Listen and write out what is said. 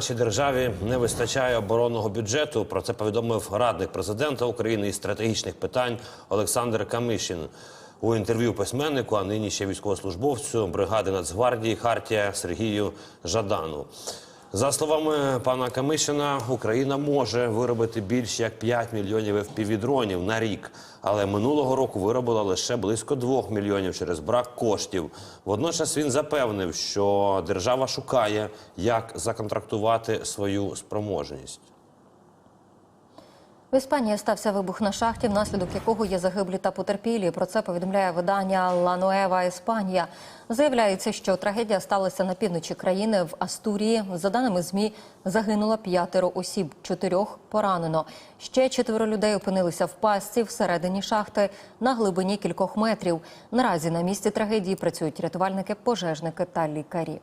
Нашій державі не вистачає оборонного бюджету. Про це повідомив радник президента України із стратегічних питань Олександр Камишин у інтерв'ю письменнику, а нині ще військовослужбовцю бригади Нацгвардії Хартія Сергію Жадану. За словами пана Камишина, Україна може виробити більш як 5 мільйонів FPV-дронів на рік, але минулого року виробила лише близько 2 мільйонів через брак коштів. Водночас він запевнив, що держава шукає, як законтрактувати свою спроможність. В Іспанії стався вибух на шахті, внаслідок якого є загиблі та потерпілі. Про це повідомляє видання «Ла Нуева Іспанія». Заявляється, що трагедія сталася на півночі країни в Астурії. За даними змі, загинуло п'ятеро осіб, чотирьох поранено. Ще четверо людей опинилися в пастці всередині шахти на глибині кількох метрів. Наразі на місці трагедії працюють рятувальники, пожежники та лікарі.